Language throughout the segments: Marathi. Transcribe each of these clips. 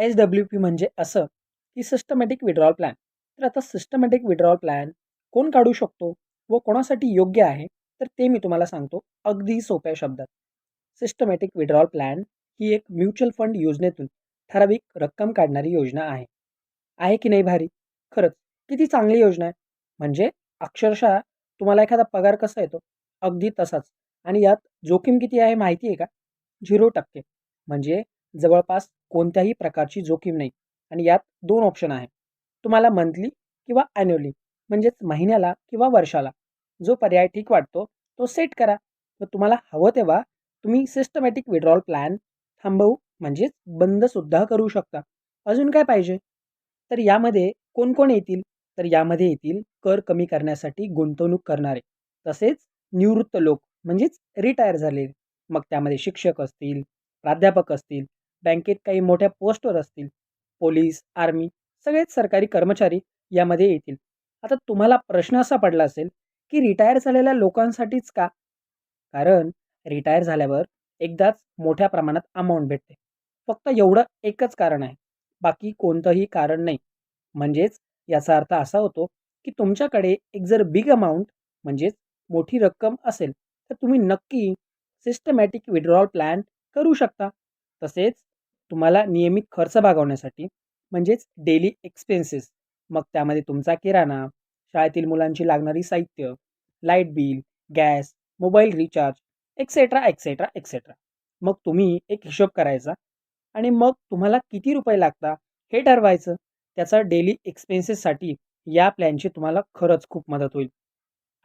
एच डब्ल्यू पी म्हणजे असं की सिस्टमॅटिक विड्रॉल प्लॅन तर आता सिस्टमॅटिक विड्रॉल प्लॅन कोण काढू शकतो व कोणासाठी योग्य आहे तर ते मी तुम्हाला सांगतो अगदी सोप्या शब्दात. सिस्टमॅटिक विड्रॉल प्लॅन ही एक म्युच्युअल फंड योजनेतून ठराविक रक्कम काढणारी योजना आहे. आहे की नाही भारी? खरंच. किती चांगली योजना आहे? म्हणजे अक्षरशः तुम्हाला एखादा पगार कसा येतो? अगदी तसाच. आणि यात जोखीम किती आहे माहिती आहे का? झिरो टक्के. म्हणजे जवळपास कोणत्याही प्रकारची जोखीम नाही. आणि यात दोन ऑप्शन आहे तुम्हाला मंथली किंवा ॲन्युअली म्हणजेच महिन्याला किंवा वर्षाला. जो पर्याय ठीक वाटतो तो सेट करा. व तुम्हाला हवं तेव्हा तुम्ही सिस्टमॅटिक विड्रॉल प्लॅन थांबवू म्हणजेच बंदसुद्धा करू शकता. अजून काय पाहिजे? तर यामध्ये कोण कोण येतील? तर यामध्ये येतील कर कमी करण्यासाठी गुंतवणूक करणारे. तसेच निवृत्त लोक म्हणजेच रिटायर झालेले. मग त्यामध्ये शिक्षक असतील प्राध्यापक असतील बँकेत काही मोठ्या पोस्टवर असतील. पोलीस आर्मी सगळेच सरकारी कर्मचारी यामध्ये येतील. आता तुम्हाला प्रश्न असा पडला असेल की रिटायर झालेल्या लोकांसाठीच का? कारण रिटायर झाल्यावर एकदाच मोठ्या प्रमाणात अमाऊंट भेटते. फक्त एवढं एकच कारण आहे. बाकी कोणतंही कारण नाही. म्हणजेच याचा अर्थ असा होतो की तुमच्याकडे एक जर बिग अमाऊंट म्हणजेच मोठी रक्कम असेल तर तुम्ही नक्की सिस्टमॅटिक विड्रॉल प्लॅन करू शकता. तसेच तुम्हाला नियमित खर्च भागवण्यासाठी म्हणजेच डेली एक्सपेन्सेस मग त्यामध्ये तुमचा किराणा शाळेतील मुलांची लागणारी साहित्य light bill gas mobile recharge etcetera etcetera etcetera मग तुम्ही एक हिशोब करायचा आणि मग तुम्हाला किती रुपये लागतात हे ठरवायचं. त्याचा डेली एक्सपेन्सेससाठी या प्लॅनची तुम्हाला खरंच खूप मदत होईल.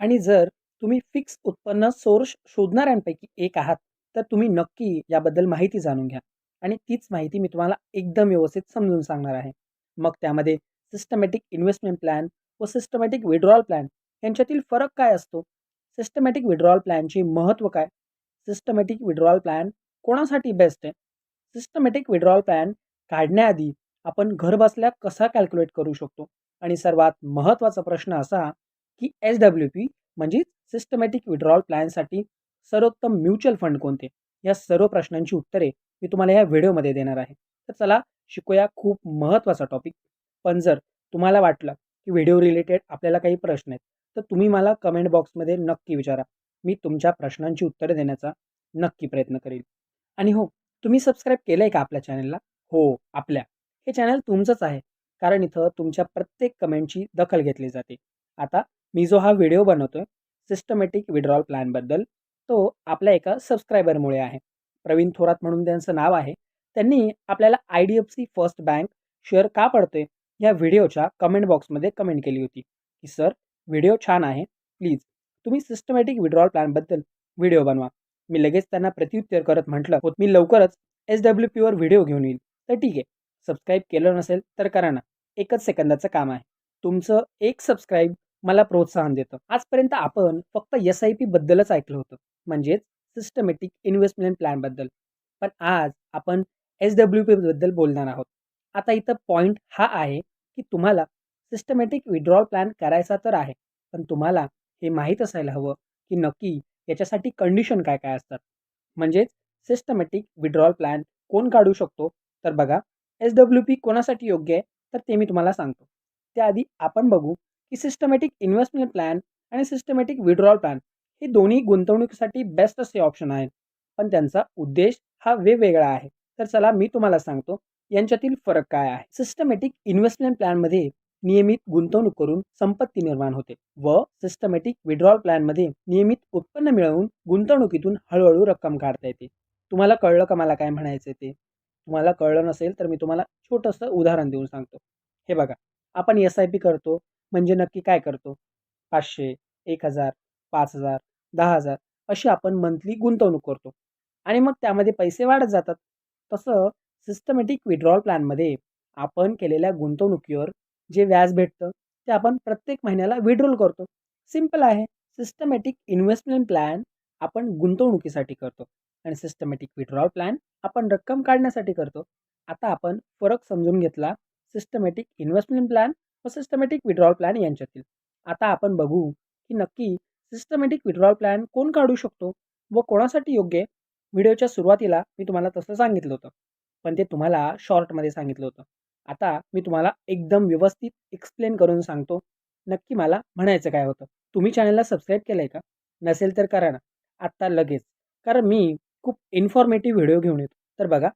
आणि जर तुम्ही फिक्स उत्पन्न सोर्स शोधणाऱ्यांपैकी एक आहात तर तुम्ही नक्की याबद्दल माहिती जाणून घ्या. आणि तीच माहिती मी तुम्हाला एकदम व्यवस्थित समजून सांगणार आहे. मग त्यामध्ये सिस्टमॅटिक इन्व्हेस्टमेंट प्लॅन व सिस्टमॅटिक विड्रॉल प्लॅन यांच्यातील फरक काय असतो? सिस्टमॅटिक विड्रॉल प्लॅनचे महत्त्व काय? सिस्टमॅटिक विड्रॉल प्लॅन कोणासाठी बेस्ट आहे? सिस्टमॅटिक विड्रॉल प्लॅन काढण्याआधी आपण घरबसल्या कसा कॅल्क्युलेट करू शकतो? आणि सर्वात महत्त्वाचा प्रश्न असा की एस डब्ल्यू पी म्हणजे सिस्टमॅटिक विड्रॉल प्लॅनसाठी सर्वोत्तम म्युच्युअल फंड कोणते? या सर्व प्रश्नांची उत्तरे मी तुम्हाला या व्हिडिओमध्ये देणार आहे. तर चला शिकूया खूप महत्त्वाचा टॉपिक पण जर तुम्हाला वाटलं की व्हिडिओ रिलेटेड आपल्याला काही प्रश्न आहेत तर तुम्ही मला कमेंट बॉक्समध्ये नक्की विचारा. मी तुमच्या प्रश्नांची उत्तरे देण्याचा नक्की प्रयत्न करेल आणि हो तुम्ही सबस्क्राईब केलं आहे का आपल्या चॅनलला हो आपल्या. हे चॅनल तुमचंच आहे कारण इथं तुमच्या प्रत्येक कमेंटची दखल घेतली जाते. आता मी जो हा व्हिडिओ बनवतोय सिस्टमॅटिक विड्रॉल प्लॅनबद्दल तो आपल्या एका सबस्क्रायबरमुळे आहे. प्रवीण थोरात म्हणून त्यांचं नाव आहे. त्यांनी आपल्याला I D F C first bank share का पडतोय या व्हिडिओच्या कमेंट बॉक्समध्ये कमेंट केली होती. की सर व्हिडिओ छान आहे. प्लीज तुम्ही सिस्टमॅटिक विड्रॉल प्लॅनबद्दल व्हिडिओ बनवा. मी लगेच त्यांना प्रत्युत्तर करत म्हटलं होत मी लवकरच एस डब्ल्यू पीवर व्हिडिओ घेऊन येईल. तर ठीक आहे. सबस्क्राईब केलं नसेल तर करा ना. एकच सेकंदाचं काम आहे. तुमचं एक सबस्क्राईब मला प्रोत्साहन देतं. आजपर्यंत आपण फक्त एस आय पी बद्दलच ऐकलं होतं. म्हणजेच सिस्टमॅटिक इन्व्हेस्टमेंट प्लॅनबद्दल पण आज आपण एस डब्ल्यू पीबद्दल बोलणार आहोत. आता इथं पॉईंट हा आहे की तुम्हाला सिस्टमॅटिक विड्रॉल प्लॅन करायचा तर आहे पण तुम्हाला हे माहीत असायला हवं की नक्की याच्यासाठी कंडिशन काय काय असतात. म्हणजेच सिस्टमॅटिक विड्रॉल प्लॅन कोण काढू शकतो? तर बघा एस डब्ल्यू पी कोणासाठी योग्य आहे? तर ते मी तुम्हाला सांगतो. त्याआधी आपण बघू की सिस्टमॅटिक इन्व्हेस्टमेंट प्लॅन आणि सिस्टमॅटिक विड्रॉल प्लॅन हे दोन्ही गुंतवणुकीसाठी बेस्ट असे ऑप्शन आहेत. पण त्यांचा उद्देश हा वेगवेगळा आहे. तर चला मी तुम्हाला सांगतो यांच्यातील फरक काय आहे? सिस्टमॅटिक इन्व्हेस्टमेंट प्लॅनमध्ये नियमित गुंतवणूक करून संपत्ती निर्माण होते व सिस्टमॅटिक विड्रॉल प्लॅनमध्ये नियमित उत्पन्न मिळवून गुंतवणुकीतून हळूहळू रक्कम काढता येते. तुम्हाला कळलं का मला काय म्हणायचं ते? तुम्हाला कळलं नसेल तर मी तुम्हाला छोटंसं उदाहरण देऊन सांगतो. हे बघा आपण एस आय पी करतो म्हणजे नक्की काय करतो? पाचशे एक हजार पाच हजार दहा हजार अशी आपण मंथली गुंतवणूक करतो. आणि मग त्यामध्ये पैसे वाढत जातात. तसं सिस्टमॅटिक विड्रॉल प्लॅनमध्ये आपण केलेल्या गुंतवणुकीवर जे व्याज भेटतं ते आपण प्रत्येक महिन्याला विड्रॉल करतो. सिंपल आहे. सिस्टमॅटिक इन्व्हेस्टमेंट प्लॅन आपण गुंतवणुकीसाठी करतो. आणि सिस्टमॅटिक विड्रॉल प्लॅन आपण रक्कम काढण्यासाठी करतो. आता आपण फरक समजून घेतला सिस्टमॅटिक इन्व्हेस्टमेंट प्लॅन व सिस्टमॅटिक विड्रॉल प्लॅन यांच्यातील. आता आपण बघू की नक्की सिस्टमॅटिक विड्रॉल प्लॅन कोण काढू शकतो व कोणासाठी योग्य व्हिडिओच्या सुरुवातीला मी तुम्हाला तसं सांगितलं होतं. पण ते तुम्हाला शॉर्टमध्ये सांगितलं होतं. आता मी तुम्हाला एकदम व्यवस्थित एक्सप्लेन करून सांगतो. नक्की मला म्हणायचं काय होतं? तुम्ही चॅनलला सबस्क्राईब केलं आहे का? नसेल तर करा ना. आत्ता लगेच. कारण मी खूप इन्फॉर्मेटिव्ह व्हिडिओ घेऊन येतो. तर बघा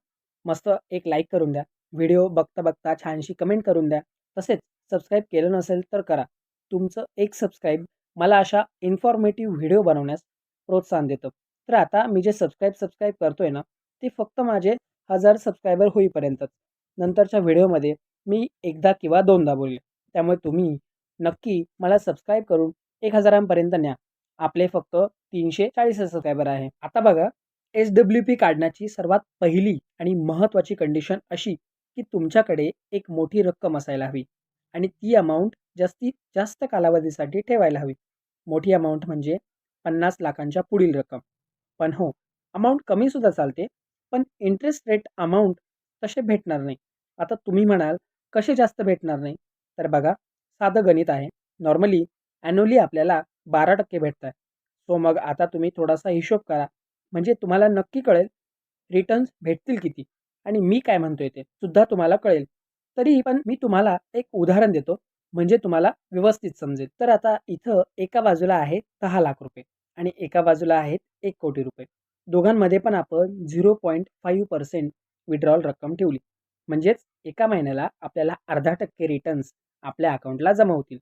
मस्त एक लाईक करून द्या. व्हिडिओ बघता बघता छानशी कमेंट करून द्या. तसेच सबस्क्राईब केलं नसेल तर करा. तुमचं एक सबस्क्राईब मला अशा इन्फॉर्मेटिव्ह व्हिडिओ बनवण्यास प्रोत्साहन देतं. तर आता मी जे सबस्क्राईब सबस्क्राईब आहे ना ते फक्त माझे हजार सबस्क्रायबर होईपर्यंतच. नंतरच्या व्हिडिओमध्ये मी एकदा किंवा दोनदा बोलले. त्यामुळे तुम्ही नक्की मला सबस्क्राईब करून एक हजारांपर्यंत न्या. आपले फक्त तीनशे चाळीस सबस्क्रायबर आहे. आता बघा एस डब्ल्यू पी काढण्याची सर्वात पहिली आणि महत्त्वाची कंडिशन अशी की तुमच्याकडे एक मोठी रक्कम असायला हवी. आणि ती अमाऊंट जास्तीत जास्त कालावधीसाठी ठेवायला हवी. मोठी अमाऊंट म्हणजे पन्नास लाखांच्या पुढील रक्कम. पण हो अमाऊंट कमीसुद्धा चालते पण इंटरेस्ट रेट अमाऊंट तसे भेटणार नाही. आता तुम्ही म्हणाल कसे जास्त भेटणार नाही? तर बघा साधं गणित आहे. नॉर्मली ॲन्युअली आपल्याला बारा टक्के भेटत आहे सो मग आता तुम्ही थोडासा हिशोब करा. म्हणजे तुम्हाला नक्की कळेल रिटर्न्स भेटतील किती? आणि मी काय म्हणतोय ते सुद्धा तुम्हाला कळेल. तरी पण मी तुम्हाला एक उदाहरण देतो. म्हणजे तुम्हाला व्यवस्थित समजेल. तर आता इथं एका बाजूला आहे दहा लाख रुपये आणि एका बाजूला आहेत एक कोटी रुपये. दोघांमध्ये पण आपण zero point five percent withdrawal रक्कम ठेवली. म्हणजेच एका महिन्याला आपल्याला अर्धा टक्के रिटर्न्स आपल्या अकाउंटला जमा होतील.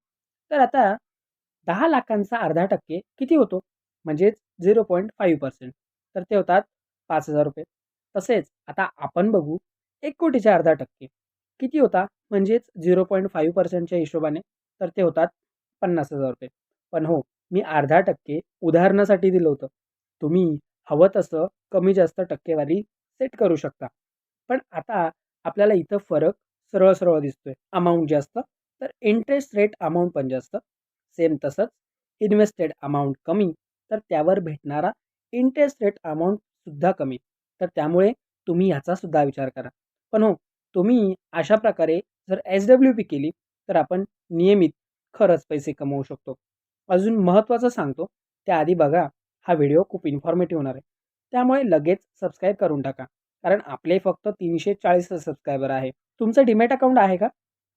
तर आता दहा लाखांचा अर्धा टक्के किती होतो? म्हणजेच झिरो पॉईंट फाईव्ह पर्सेंट. तर ते होतात पाच हजार रुपये. तसेच आता आपण बघू एक कोटीच्या अर्धा टक्के किती होता? म्हणजेच झिरो पॉईंट फाईव्ह पर्सेंटच्या हिशोबाने तर ते होतात पन्नास हजार रुपये. पण हो मी अर्धा टक्के उदाहरणासाठी दिलं होतं. तुम्ही हवं तसं कमी जास्त टक्केवारी सेट करू शकता. पण आता आपल्याला इथं फरक सरळ सरळ दिसतोय. अमाऊंट जास्त तर इंटरेस्ट रेट अमाऊंट पण जास्त. सेम तसंच इन्व्हेस्टेड अमाऊंट कमी तर त्यावर भेटणारा इंटरेस्ट रेट अमाऊंटसुद्धा कमी. तर त्यामुळे तुम्ही ह्याचा सुद्धा विचार करा. पण हो तुम्ही अशा प्रकारे जर एस डब्ल्यू पी केली तर आपण नियमित खरंच पैसे कमवू शकतो. अजून महत्त्वाचं सांगतो त्याआधी बघा हा व्हिडिओ खूप इन्फॉर्मेटिव्ह होणार आहे. त्यामुळे लगेच सबस्क्राईब करून टाका. कारण आपले फक्त तीनशे चाळीस सबस्क्रायबर आहे. तुमचं डिमॅट अकाउंट आहे का?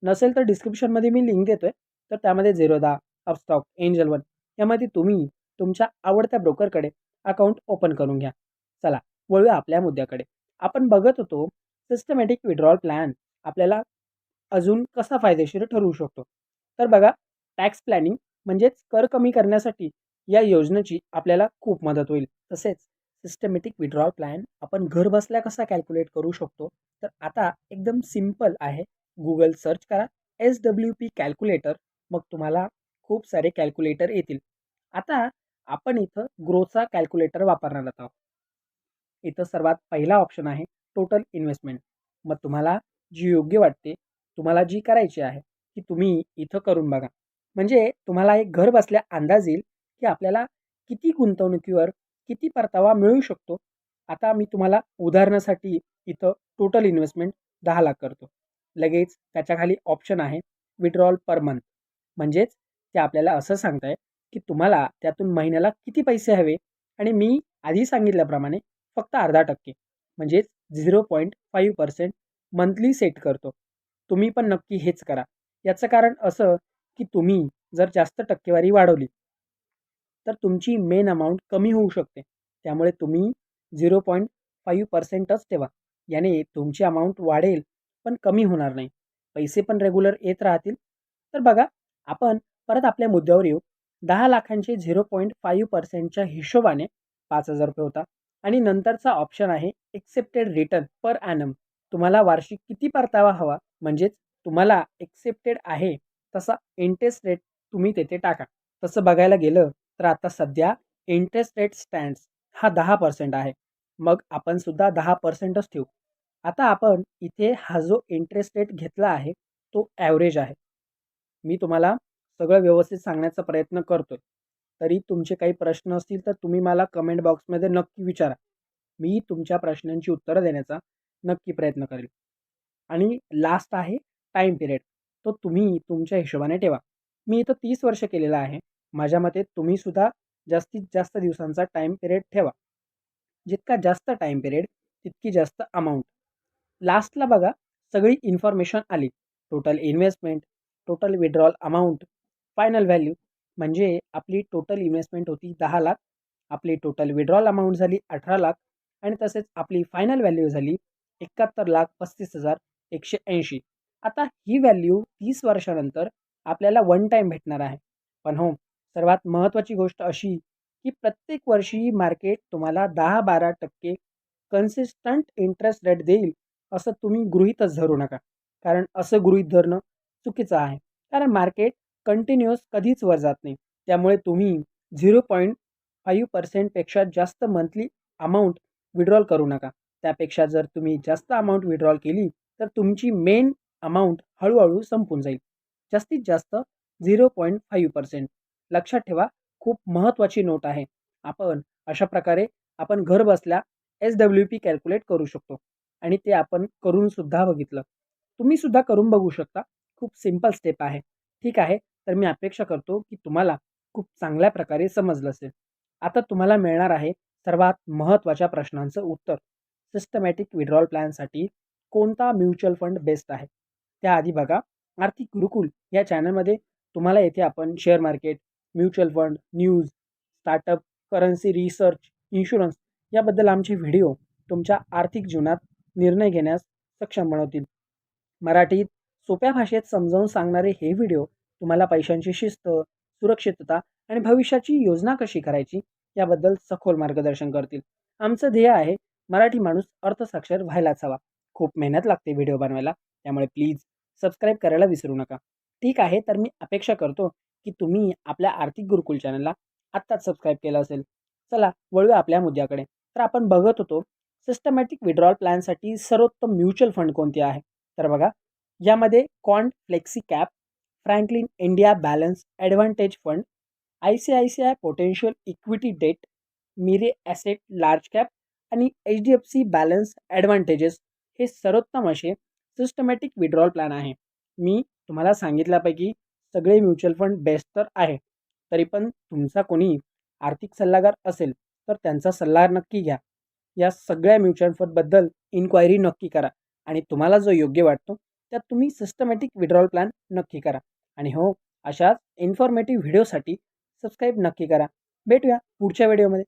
नसेल तर डिस्क्रिप्शनमध्ये मी लिंक देतोय. तर त्यामध्ये झिरोदा अपस्टॉक एंजल वन यामध्ये तुम्ही तुमच्या आवडत्या ब्रोकरकडे अकाउंट ओपन करून घ्या. चला वळूया आपल्या मुद्द्याकडे. आपण बघत होतो सिस्टमॅटिक विड्रॉल प्लॅन आपल्याला अजून कसा फायदेशीर ठरवू शकतो? तर बघा टॅक्स प्लॅनिंग म्हणजेच कर कमी करण्यासाठी या योजनेची आपल्याला खूप मदत होईल. तसेच सिस्टमॅटिक विड्रॉल प्लॅन आपण घर बसल्या कसा कॅल्क्युलेट करू शकतो? तर आता एकदम सिंपल आहे. गुगल सर्च करा. एस डब्ल्यू पी कॅल्क्युलेटर मग तुम्हाला खूप सारे कॅल्क्युलेटर येतील. आता आपण इथं ग्रोचा कॅल्क्युलेटर वापरणार आहोत. इथं सर्वात पहिला ऑप्शन आहे टोटल इन्व्हेस्टमेंट मग तुम्हाला जी योग्य वाटते तुम्हाला जी करायची आहे ती तुम्ही इथं करून बघा. म्हणजे तुम्हाला एक घर बसल्या अंदाज येईल की आपल्याला किती गुंतवणुकीवर किती परतावा मिळू शकतो. आता मी तुम्हाला उदाहरणासाठी इथं टोटल इन्व्हेस्टमेंट दहा लाख करतो. लगेच त्याच्याखाली ऑप्शन आहे विड्रॉल पर मंथ म्हणजेच ते आपल्याला असं सांगताय की तुम्हाला त्यातून महिन्याला किती पैसे हवे? आणि मी आधी सांगितल्याप्रमाणे फक्त अर्धा टक्के. म्हणजेच zero point five percent monthly set करतो. तुम्ही पण नक्की हेच करा. याचं कारण असं की तुम्ही जर जास्त टक्केवारी वाढवली तर तुमची मेन अमाऊंट कमी होऊ शकते. त्यामुळे तुम्ही झिरो पॉईंट फाईव्ह पर्सेंटच ठेवा. याने तुमची अमाऊंट वाढेल पण कमी होणार नाही. पैसे पण रेग्युलर येत राहतील. तर बघा आपण परत आपल्या मुद्द्यावर येऊ. दहा लाखांचे झिरो पॉईंट फाईव्ह पर्सेंटच्या हिशोबाने पाच हजार रुपये होता. आणि नंतरचा ऑप्शन आहे एक्सेप्टेड रिटर्न पर ॲनम तुम्हाला वार्षिक किती परतावा हवा? म्हणजेच तुम्हाला एक्सेप्टेड आहे तसा इंटरेस्ट रेट तुम्ही तेथे टाका. तसं बघायला गेलं तर आता सध्या इंटरेस्ट रेट स्टँड्स हा दहा पर्सेंट आहे. मग आपण सुद्धा दहा पर्सेंटच ठेवू. आता आपण इथे हा जो इंटरेस्ट रेट घेतला आहे तो ॲव्हरेज आहे. मी तुम्हाला सगळं व्यवस्थित सांगण्याचा प्रयत्न करतोय. तरी तुमचे काही प्रश्न असतील तर तुम्ही मला कमेंट बॉक्समध्ये नक्की विचारा. मी तुमच्या प्रश्नांची उत्तरं देण्याचा नक्की प्रयत्न करेल. आणि लास्ट आहे टाईम पिरियड तो तुम्ही तुमच्या हिशोबाने ठेवा. मी इथं तीस वर्ष केलेलं आहे. माझ्या मते तुम्हीसुद्धा जास्तीत जास्त दिवसांचा टाईम पिरियड ठेवा. जितका जास्त टाईम पिरियड तितकी जास्त अमाऊंट लास्टला बघा सगळी इन्फॉर्मेशन आली. Total investment total withdrawal amount final value म्हणजे आपली टोटल इन्व्हेस्टमेंट होती दहा लाख आपली टोटल विड्रॉल अमाऊंट झाली अठरा लाख आणि तसेच आपली फायनल व्हॅल्यू झाली एकाहत्तर लाख पस्तीस हजार. एकशे ऐंशी. आता ही व्हॅल्यू तीस वर्षानंतर आपल्याला वन टाईम भेटणार आहे. पण हो सर्वात महत्त्वाची गोष्ट अशी की प्रत्येक वर्षी मार्केट तुम्हाला दहा बारा टक्के कन्सिस्टंट इंटरेस्ट रेट देईल असं तुम्ही गृहीतच धरू नका. कारण असं गृहीत धरणं चुकीचं आहे. कारण मार्केट कंटिन्युअस कधीच वर जात नाही. त्यामुळे तुम्ही झिरो पॉईंट फाईव्ह पर्सेंटपेक्षा जास्त मंथली अमाऊंट विड्रॉल करू नका. त्यापेक्षा जर तुम्ही जास्त अमाऊंट विड्रॉल केली तर तुमची मेन अमाऊंट हळूहळू संपून जाईल. जास्तीत जास्त झिरो पॉईंट फाईव्ह पर्सेंट लक्षात ठेवा खूप महत्त्वाची नोट आहे. आपण अशा प्रकारे आपण घर बसल्या एस डब्ल्यू पी कॅल्क्युलेट करू शकतो. आणि ते आपण करून सुद्धा बघितलं. तुम्ही सुद्धा करून बघू शकता. खूप सिंपल स्टेप आहे. ठीक आहे? तर मी अपेक्षा करतो की तुम्हाला खूप चांगल्या प्रकारे समजलं असेल. आता तुम्हाला मिळणार आहे सर्वात महत्त्वाच्या प्रश्नांचं उत्तर. सिस्टमॅटिक विड्रॉल प्लॅनसाठी कोणता म्युच्युअल फंड बेस्ट आहे? त्याआधी बघा आर्थिक गुरुकुल या चॅनलमध्ये तुम्हाला येथे आपण share market mutual fund news startup currency research insurance याबद्दल आमचे व्हिडिओ तुमच्या आर्थिक जीवनात निर्णय घेण्यास सक्षम बनवतील. मराठीत सोप्या भाषेत समजावून सांगणारे हे व्हिडिओ तुम्हाला पैशांची शिस्त सुरक्षितता आणि भविष्याची योजना कशी करायची याबद्दल सखोल मार्गदर्शन करतील. आमचं ध्येय आहे मराठी माणूस अर्थसाक्षर व्हायलाच हवा. खूप मेहनत लागते व्हिडिओ बनवायला त्यामुळे प्लीज सबस्क्राईब करायला विसरू नका. ठीक आहे तर मी अपेक्षा करतो की तुम्ही आपल्या आर्थिक गुरुकुल चॅनलला आत्ताच सबस्क्राईब केलं असेल. चला वळूया आपल्या मुद्द्याकडे. तर आपण बघत होतो सिस्टमॅटिक विड्रॉल प्लॅनसाठी सर्वोत्तम म्युच्युअल फंड कोणते आहे? तर बघा यामध्ये Quant flexi cap Franklin India balance advantage fund I C I C I prudential equity debt Mirae asset large cap आणि H D F C balance advantages हे सर्वोत्तम असे सिस्टमॅटिक विड्रॉल प्लॅन आहे. मी तुम्हाला सांगितल्यापैकी सगळे म्युच्युअल फंड बेस्ट तर आहे तरी पण तुमचा कोणी आर्थिक सल्लागार असेल तर त्यांचा सल्ला नक्की घ्या. या सगळ्या म्युच्युअल फंडबद्दल इन्क्वायरी नक्की करा आणि तुम्हाला जो योग्य वाटतो त्यात तुम्ही सिस्टमॅटिक विड्रॉल प्लॅन नक्की करा. आणि हो अशाच इन्फॉर्मेटिव्ह व्हिडिओसाठी सबस्क्राईब नक्की करा. भेटूया पुढच्या व्हिडिओमध्ये